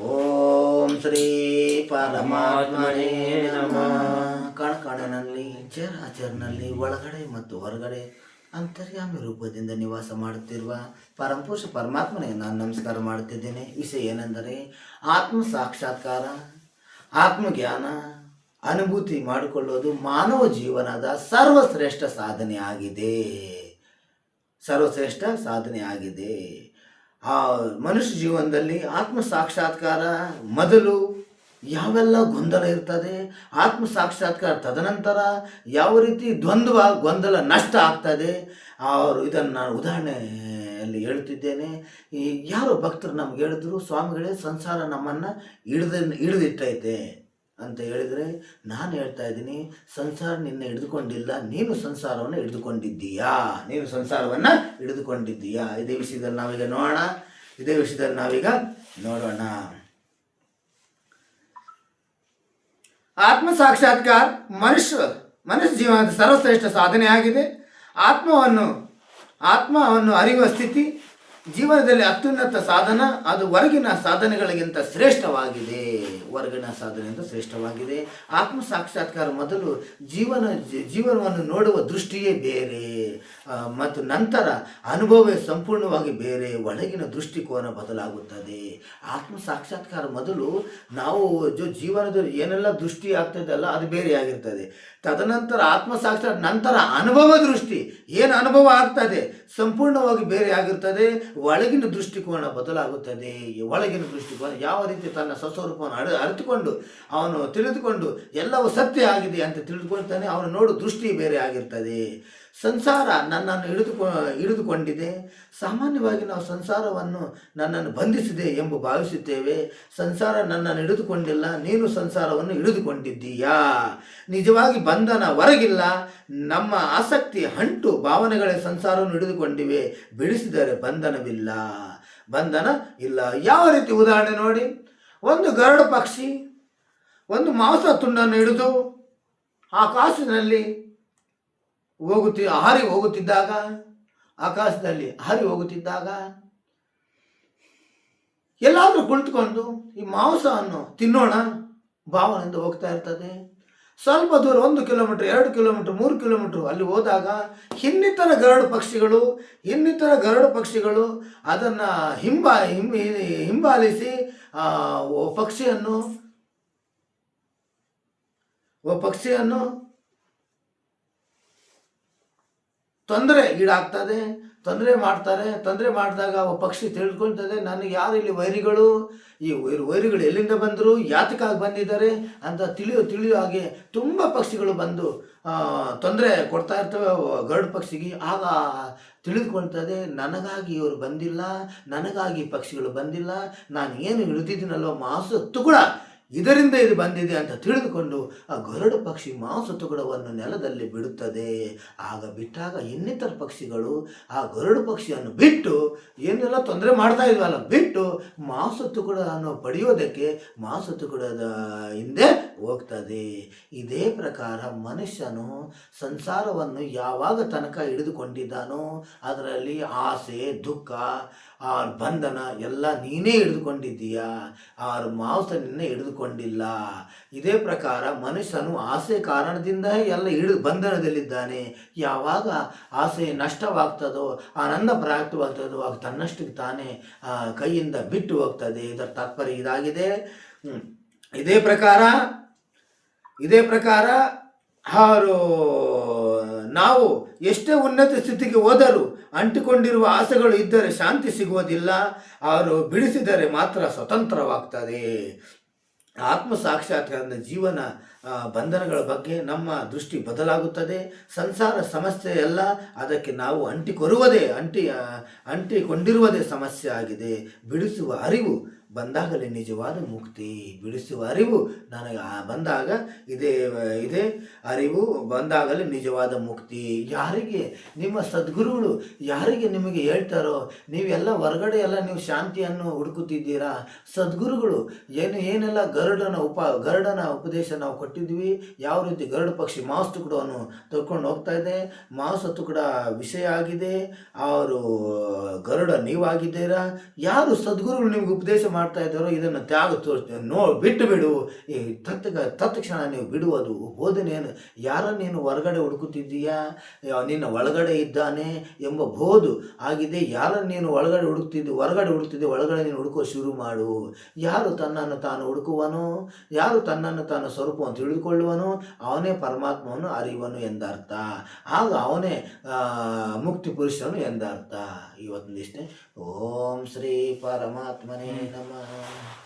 ಓಂ ಶ್ರೀ ಪರಮಾತ್ಮನೇ ನಮಃ. ಕಣಕಣನಲ್ಲಿ ಚರಾಚರನಲ್ಲಿ, ಒಳಗಡೆ ಮತ್ತು ಹೊರಗಡೆ ಅಂತರ್ಯಾಮಿ ರೂಪದಿಂದ ನಿವಾಸ ಮಾಡುತ್ತಿರುವ ಪರಮಪುರುಷ ಪರಮಾತ್ಮನಿಗೆ ನಾನು ನಮಸ್ಕಾರ ಮಾಡುತ್ತಿದ್ದೇನೆ. ವಿಷಯ ಏನೆಂದರೆ ಆತ್ಮ ಸಾಕ್ಷಾತ್ಕಾರ, ಆತ್ಮಜ್ಞಾನ, ಅನುಭೂತಿ ಮಾಡಿಕೊಳ್ಳೋದು ಮಾನವ ಜೀವನದ ಸರ್ವಶ್ರೇಷ್ಠ ಸಾಧನೆ ಆಗಿದೆ. ಸರ್ವಶ್ರೇಷ್ಠ ಸಾಧನೆ ಆಗಿದೆ. ಆ ಮನುಷ್ಯ ಜೀವನದಲ್ಲಿ ಆತ್ಮ ಸಾಕ್ಷಾತ್ಕಾರ ಮೊದಲು ಯಾವೆಲ್ಲ ಗೊಂದಲ ಇರ್ತದೆ ಆತ್ಮ ಸಾಕ್ಷಾತ್ಕಾರ ತದನಂತರ ಯಾವ ರೀತಿ ದ್ವಂದ್ವ, ಗೊಂದಲ ನಷ್ಟ ಆಗ್ತದೆ, ಅವರು ಇದನ್ನು ನಾನು ಉದಾಹರಣೆಯಲ್ಲಿ ಹೇಳ್ತಿದ್ದೇನೆ. ಈ ಯಾರೋ ಭಕ್ತರು ನಮ್ಗೆ ಹೇಳಿದ್ರು, ಸ್ವಾಮಿಗಳೇ, ಸಂಸಾರ ನಮ್ಮನ್ನು ಹಿಡಿದ ಹಿಡಿದಿಟ್ಟೈತೆ ಅಂತ ಹೇಳಿದರೆ, ನಾನು ಹೇಳ್ತಾ ಇದ್ದೀನಿ, ಸಂಸಾರ ನಿನ್ನ ಹಿಡಿದುಕೊಂಡಿಲ್ಲ, ನೀನು ಸಂಸಾರವನ್ನು ಹಿಡಿದುಕೊಂಡಿದ್ದೀಯಾ? ನೀನು ಸಂಸಾರವನ್ನು ಹಿಡಿದುಕೊಂಡಿದ್ದೀಯಾ? ಇದೇ ವಿಷಯದಲ್ಲಿ ನಾವೀಗ ನೋಡೋಣ, ಇದೇ ವಿಷಯದಲ್ಲಿ ನಾವೀಗ ನೋಡೋಣ. ಆತ್ಮ ಸಾಕ್ಷಾತ್ಕಾರ ಮನುಷ್ಯ ಮನುಷ್ಯ ಜೀವನದ ಸರ್ವಶ್ರೇಷ್ಠ ಸಾಧನೆ ಆಗಿದೆ ಆತ್ಮವನ್ನು ಆತ್ಮವನ್ನು ಅರಿಯುವ ಸ್ಥಿತಿ ಜೀವನದಲ್ಲಿ ಅತ್ಯುನ್ನತ ಸಾಧನ, ಅದು ಹೊರಗಿನ ಸಾಧನೆಗಳಿಗಿಂತ ಶ್ರೇಷ್ಠವಾಗಿದೆ. ಹೊರಗಿನ ಸಾಧನೆಯಿಂದ ಶ್ರೇಷ್ಠವಾಗಿದೆ. ಆತ್ಮ ಸಾಕ್ಷಾತ್ಕಾರ ಮೊದಲು ಜೀವನ ಜೀವನವನ್ನು ನೋಡುವ ದೃಷ್ಟಿಯೇ ಬೇರೆ. ಮತ್ತು ನಂತರ ಅನುಭವವೇ ಸಂಪೂರ್ಣವಾಗಿ ಬೇರೆ. ಒಳಗಿನ ದೃಷ್ಟಿಕೋನ ಬದಲಾಗುತ್ತದೆ. ಆತ್ಮ ಸಾಕ್ಷಾತ್ಕಾರ ಮೊದಲು ನಾವು ಜೊ, ಜೀವನದಲ್ಲಿ ಏನೆಲ್ಲ ದೃಷ್ಟಿ ಆಗ್ತದಲ್ಲ ಅದು ಬೇರೆಯಾಗಿರ್ತದೆ ತದನಂತರ ಆತ್ಮ ಸಾಕ್ಷಾತ್, ನಂತರ ಅನುಭವ ದೃಷ್ಟಿ. ಏನು ಅನುಭವ ಆಗ್ತದೆ? ಸಂಪೂರ್ಣವಾಗಿ ಬೇರೆ ಆಗಿರ್ತದೆ. ಒಳಗಿನ ದೃಷ್ಟಿಕೋನ ಬದಲಾಗುತ್ತದೆ. ಒಳಗಿನ ದೃಷ್ಟಿಕೋನ ಯಾವ ರೀತಿ ತನ್ನ ಸ್ವಸ್ವರೂಪವನ್ನು ಅಡ, ಅರಿತುಕೊಂಡು ಅವನು ತಿಳಿದುಕೊಂಡು ಎಲ್ಲವೂ ಸತ್ಯ ಆಗಿದೆ ಅಂತ ತಿಳಿದುಕೊಳ್ತಾನೆ, ಅವನು ನೋಡು ದೃಷ್ಟಿ ಬೇರೆ ಆಗಿರ್ತದೆ. ಸಂಸಾರ ನನ್ನನ್ನು ಹಿಡಿದುಕೊ ಹಿಡಿದುಕೊಂಡಿದೆ ಸಾಮಾನ್ಯವಾಗಿ ನಾವು ಸಂಸಾರವನ್ನು ನನ್ನನ್ನು ಬಂಧಿಸಿದೆ ಎಂದು ಭಾವಿಸುತ್ತೇವೆ. ಸಂಸಾರ ನನ್ನನ್ನು ಹಿಡಿದುಕೊಂಡಿಲ್ಲ ನೀನು ಸಂಸಾರವನ್ನು ಹಿಡಿದುಕೊಂಡಿದ್ದೀಯಾ ನಿಜವಾಗಿ ಬಂಧನ ಹೊರಗಿಲ್ಲ. ನಮ್ಮ ಆಸಕ್ತಿ ಹಂಟು ಭಾವನೆಗಳೇ ಸಂಸಾರವನ್ನು ಹಿಡಿದುಕೊಂಡಿವೆ ಬಿಡಿಸಿದರೆ ಬಂಧನವಿಲ್ಲ. ಬಂಧನ ಇಲ್ಲ. ಯಾವ ರೀತಿ ಉದಾಹರಣೆ ನೋಡಿ. ಒಂದು ಗರುಡ ಪಕ್ಷಿ, ಒಂದು ಮಾಂಸ ತುಂಡನ್ನು ಹಿಡಿದು ಆಕಾಶದಲ್ಲಿ ಹೋಗುತ್ತಿ ಹಾರಿ ಹೋಗುತ್ತಿದ್ದಾಗ, ಆಕಾಶದಲ್ಲಿ ಹಾರಿ ಹೋಗುತ್ತಿದ್ದಾಗ, ಎಲ್ಲಾದರೂ ಕುಳಿತುಕೊಂಡು ಈ ಮಾಂಸವನ್ನು ತಿನ್ನೋಣ, ಭಾವನೆಯಿಂದ ಹೋಗ್ತಾ ಇರ್ತದೆ. ಸ್ವಲ್ಪ ದೂರ ಒಂದು ಕಿಲೋಮೀಟ್ರ್, ಎರಡು ಕಿಲೋಮೀಟ್ರ್, ಮೂರು ಕಿಲೋಮೀಟ್ರ್ ಅಲ್ಲಿ ಹೋದಾಗ ಇನ್ನಿತರ ಗರಡು ಪಕ್ಷಿಗಳು, ಇನ್ನಿತರ ಗರಡು ಪಕ್ಷಿಗಳು ಅದನ್ನು ಹಿಂಬಾ ಹಿಂ ಹಿಂಬಾಲಿಸಿ ಪಕ್ಷಿಯನ್ನು ಪಕ್ಷಿಯನ್ನು ತೊಂದರೆ ಈಡಾಗ್ತದೆ, ತೊಂದರೆ ಮಾಡ್ತಾರೆ, ತೊಂದರೆ ಮಾಡಿದಾಗ ಪಕ್ಷಿ ತಿಳ್ಕೊಳ್ತದೆ, ನನಗೆ ಯಾರು ಇಲ್ಲಿ ವೈರಿಗಳು, ಈ ವೈರಿ, ವೈರಿಗಳು ಎಲ್ಲಿಂದ ಬಂದರು, ಯಾತಕ್ಕಾಗಿ ಬಂದಿದ್ದಾರೆ ಅಂತ ತಿಳಿಯೋ ತಿಳಿಯೋ ಹಾಗೆ ತುಂಬ ಪಕ್ಷಿಗಳು ಬಂದು ತೊಂದರೆ ಕೊಡ್ತಾ ಇರ್ತವೆ, ಗರುಡ್ ಪಕ್ಷಿಗೆ. ಆಗ ತಿಳಿದುಕೊಳ್ತದೆ, ನನಗಾಗಿ ಇವರು ಬಂದಿಲ್ಲ, ನನಗಾಗಿ ಪಕ್ಷಿಗಳು ಬಂದಿಲ್ಲ, ನಾನು ಏನು ಇಳಿದಿದ್ದೀನಲ್ವ ಮಾಸತ್ತು ತುಗುಡ ಇದರಿಂದ ಇದು ಬಂದಿದೆ ಅಂತ ತಿಳಿದುಕೊಂಡು ಆ ಗರುಡ ಪಕ್ಷಿ ಮಾಂಸ ತುಗಡವನ್ನು ನೆಲದಲ್ಲಿ ಬಿಡುತ್ತದೆ. ಆಗ ಬಿಟ್ಟಾಗ ಇನ್ನಿತರ ಪಕ್ಷಿಗಳು ಆ ಗರುಡ ಪಕ್ಷಿಯನ್ನು ಬಿಟ್ಟು ಏನೆಲ್ಲ ತೊಂದರೆ ಮಾಡ್ತಾ ಇದ್ವಲ್ಲ ಬಿಟ್ಟು ಮಾಂಸ ತುಗಡವನ್ನು ಪಡೆಯೋದಕ್ಕೆ ಮಾಂಸ ತುಗಡದ ಹಿಂದೆ ಹೋಗ್ತದೆ. ಇದೇ ಪ್ರಕಾರ ಮನುಷ್ಯನು ಸಂಸಾರವನ್ನು ಯಾವಾಗ ತನಕ ಹಿಡಿದುಕೊಂಡಿದ್ದಾನೋ ಅದರಲ್ಲಿ ಆಸೆ, ದುಃಖ ಆ ಬಂಧನ ಎಲ್ಲ ನೀನೇ ಹಿಡಿದುಕೊಂಡಿದ್ದೀಯಾ? ಆ ಮಾಂಸ ನಿನ್ನೆ ಹಿಡಿದುಕೊಂಡಿಲ್ಲ ಇದೇ ಪ್ರಕಾರ ಮನುಷ್ಯನು ಆಸೆ ಕಾರಣದಿಂದ ಎಲ್ಲ ಹಿಡಿದು ಬಂಧನದಲ್ಲಿದ್ದಾನೆ. ಯಾವಾಗ ಆಸೆ ನಷ್ಟವಾಗ್ತದೋ, ಆನಂದ ಪ್ರಾಪ್ತವಾಗ್ತದೋ, ಆಗ ತನ್ನಷ್ಟಕ್ಕೆ ತಾನೇ ಕೈಯಿಂದ ಬಿಟ್ಟು ಹೋಗ್ತದೆ. ಇದರ ತಾತ್ಪರ್ಯ ಇದಾಗಿದೆ. ಇದೇ ಪ್ರಕಾರ ಇದೇ ಪ್ರಕಾರ ಅವರು ನಾವು ಎಷ್ಟೇ ಉನ್ನತ ಸ್ಥಿತಿಗೆ ಹೋದರೂ ಅಂಟಿಕೊಂಡಿರುವ ಆಸೆಗಳು ಇದ್ದರೆ ಶಾಂತಿ ಸಿಗುವುದಿಲ್ಲ. ಅವರು ಬಿಡಿಸಿದರೆ ಮಾತ್ರ ಸ್ವತಂತ್ರವಾಗ್ತದೆ. ಆತ್ಮ ಸಾಕ್ಷಾತ್ಕಾರದ ಜೀವನ ಬಂಧನಗಳ ಬಗ್ಗೆ ನಮ್ಮ ದೃಷ್ಟಿ ಬದಲಾಗುತ್ತದೆ. ಸಂಸಾರ ಸಮಸ್ಯೆ ಎಲ್ಲ ಅದಕ್ಕೆ ನಾವು ಅಂಟಿಕೊರುವುದೇ, ಅಂಟಿ ಅಂಟಿಕೊಂಡಿರುವುದೇ ಸಮಸ್ಯೆ ಆಗಿದೆ. ಬಿಡಿಸುವ ಅರಿವು ಬಂದಾಗಲೇ ನಿಜವಾದ ಮುಕ್ತಿ. ಬಿಡಿಸುವ ಅರಿವು ನನಗೆ ಬಂದಾಗ, ಇದೇ ಇದೇ ಅರಿವು ಬಂದಾಗಲೇ ನಿಜವಾದ ಮುಕ್ತಿ. ಯಾರಿಗೆ ನಿಮ್ಮ ಸದ್ಗುರುಗಳು ಯಾರಿಗೆ ನಿಮಗೆ ಹೇಳ್ತಾರೋ, ನೀವೆಲ್ಲ ಹೊರಗಡೆ ಎಲ್ಲ ನೀವು ಶಾಂತಿಯನ್ನು ಹುಡುಕುತ್ತಿದ್ದೀರಾ? ಸದ್ಗುರುಗಳು ಏನು, ಏನೆಲ್ಲ ಗರುಡನ ಉಪ, ಗರುಡನ ಉಪದೇಶ ನಾವು ಕೊಟ್ಟಿದ್ವಿ ಯಾವ ರೀತಿ ಗರುಡ ಪಕ್ಷಿ ಮಾಂಸ ತುಕಡವನ್ನು ತಗೊಂಡು ಹೋಗ್ತಾ ಇದೆ? ಮಾಂಸ ತುಕಡ ವಿಷಯ ಆಗಿದೆ. ಅವರು ಗರುಡ ನೀವಾಗಿದ್ದೀರಾ? ಯಾರು ಸದ್ಗುರುಗಳು ನಿಮ್ಗೆ ಉಪದೇಶ ಮಾಡ್ತಾ ಇದ್ದಾರೋ ಇದನ್ನು ತ್ಯಾಗ ತೋರಿಸ್ತೇವೆ ನೋ, ಬಿಟ್ಟು ಬಿಡು. ಈ ತತ್ ತತ್ಕ್ಷಣ ನೀವು ಬಿಡುವುದು ಬೋಧನೆಯನ್ನು. ನೀನು ಹೊರಗಡೆ ಹುಡುಕುತ್ತಿದ್ದೀಯಾ? ನಿನ್ನ ಒಳಗಡೆ ಇದ್ದಾನೆ ಎಂಬ ಬೋಧು ಆಗಿದೆ. ಯಾರನ್ನು ನೀನು ಒಳಗಡೆ ಹುಡುಕ್ತಿದ್ದಿ, ಹೊರಗಡೆ ಹುಡುಕ್ತಿದ್ದೆ, ಒಳಗಡೆ ನೀನು ಹುಡುಕೋ ಶುರು ಮಾಡು. ಯಾರು ತನ್ನನ್ನು ತಾನು ಹುಡುಕುವನು? ಯಾರು ತನ್ನನ್ನು ತಾನು ಸ್ವರೂಪವನ್ನು ತಿಳಿದುಕೊಳ್ಳುವನು? ಅವನೇ ಪರಮಾತ್ಮವನ್ನು ಅರಿಯುವನು ಎಂದರ್ಥ. ಆಗ ಅವನೇ ಮುಕ್ತಿ ಪುರುಷನು ಎಂದರ್ಥ. ಇವತ್ತಿನ ಇಷ್ಟೇ ಓಂ ಶ್ರೀ ಪರಮಾತ್ಮನೇ ನಮಃ. Salamat.